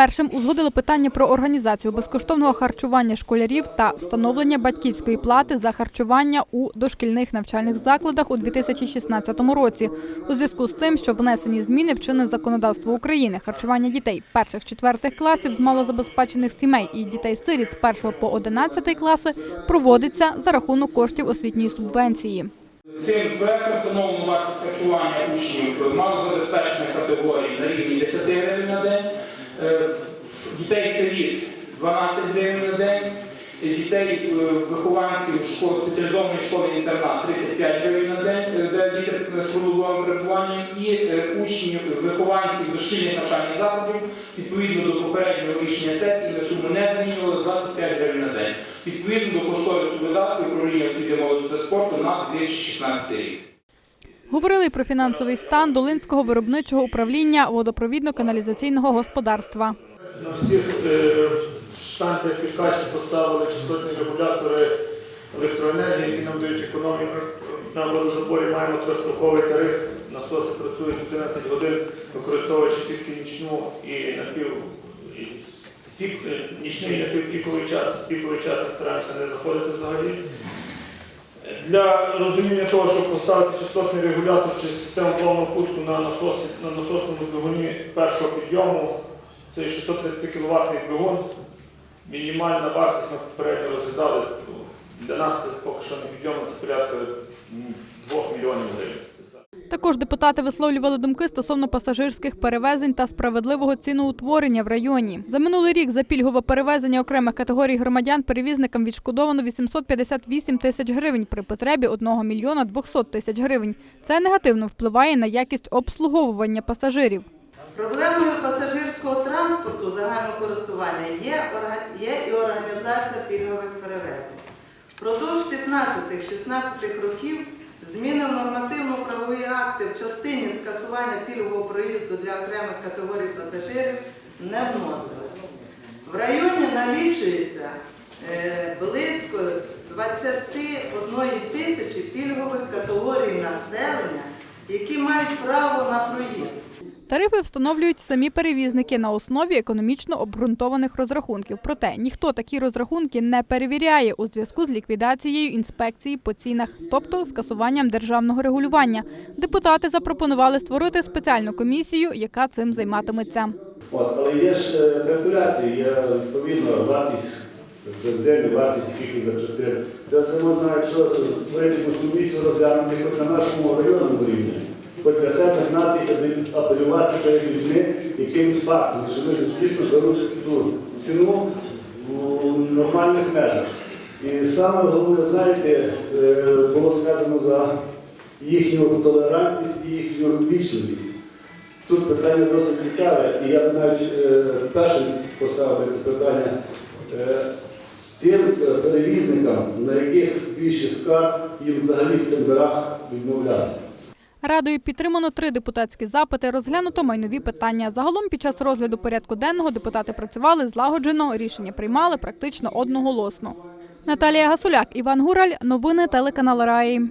Першим узгодили питання про організацію безкоштовного харчування школярів та встановлення батьківської плати за харчування у дошкільних навчальних закладах у 2016 році. У зв'язку з тим, що внесені зміни в чинне законодавство України, харчування дітей перших-четвертих класів з малозабезпечених сімей і дітей-сиріт з 1 по 11 класи проводиться за рахунок коштів освітньої субвенції. Цим проектом встановлено вартість харчування учнів малозабезпечених категорій на рівні 10 гривень на день, е, дітей-сиріт 12 гривень на день, дітей е, вихованців школ, спеціалізованої школи інтернат 35 гривень на день, е, де діти з трудовим перебуванням, і учнів, вихованців дошкільних навчальних закладів відповідно до попереднього рішення сесії на суму не змінювали 25 гривень на день. Відповідно до кошторису видатків управління освіти молоді та спорту на 2016 рік. Говорили про фінансовий стан Долинського виробничого управління водопровідно-каналізаційного господарства. На всіх е, станціях підкачки поставили частотні регулятори електроенергії, які нам дають економію. На водозаборі маємо трьохстроковий тариф. Насоси працюють 11 годин, використовуючи тільки нічну і напів пік, е, нічний і напівпіковий час. Піковий час ми стараємося не заходити взагалі. Для розуміння того, щоб поставити частотний регулятор чи систему повного пуску на, насосі, на насосному двигуні першого підйому, це 630 кВт двигун. Мінімальна вартість ми попередньо розглядали. Для нас це поки що не підйомно, це порядка 2 мільйонів гривень. Також депутати висловлювали думки стосовно пасажирських перевезень та справедливого ціноутворення в районі. За минулий рік за пільгове перевезення окремих категорій громадян перевізникам відшкодовано 858 тисяч гривень при потребі 1 мільйона 200 тисяч гривень. Це негативно впливає на якість обслуговування пасажирів. Проблемою пасажирського транспорту загального користування є, є і організація пільгових перевезень. Впродовж 15-16 років зміни в нормативно-правові акти в частині скасування пільгового проїзду для окремих категорій пасажирів не вносились. В районі налічується е, близько 21 тисячі пільгових категорій населення, які мають право на проїзд. Тарифи встановлюють самі перевізники на основі економічно обґрунтованих розрахунків. Проте ніхто такі розрахунки не перевіряє у зв'язку з ліквідацією інспекції по цінах, тобто скасуванням державного регулювання. Депутати запропонували створити спеціальну комісію, яка цим займатиметься. От, але є ж е, калькуляції, є відповідно вартість бензину, вартість якихось запчастин. Це все можна, якщо створити комісію розглянути на нашому районному рівні, хоч для себе знати і апелювати перед людьми якимось фактом, що вони дійсно беруть ту ціну у нормальних межах. І саме головне, знаєте, е, було сказано за їхню толерантність і їхню вічливість. Тут питання досить цікаве, і я навіть е, першим поставив це питання е, тим перевізникам, на яких більше скарг, їм взагалі в тендерах відмовляти. Радою підтримано три депутатські запити, розглянуто майнові питання. Загалом під час розгляду порядку денного депутати працювали злагоджено, рішення приймали практично одноголосно. Наталія Гасуляк, Іван Гураль, новини телеканал Раї.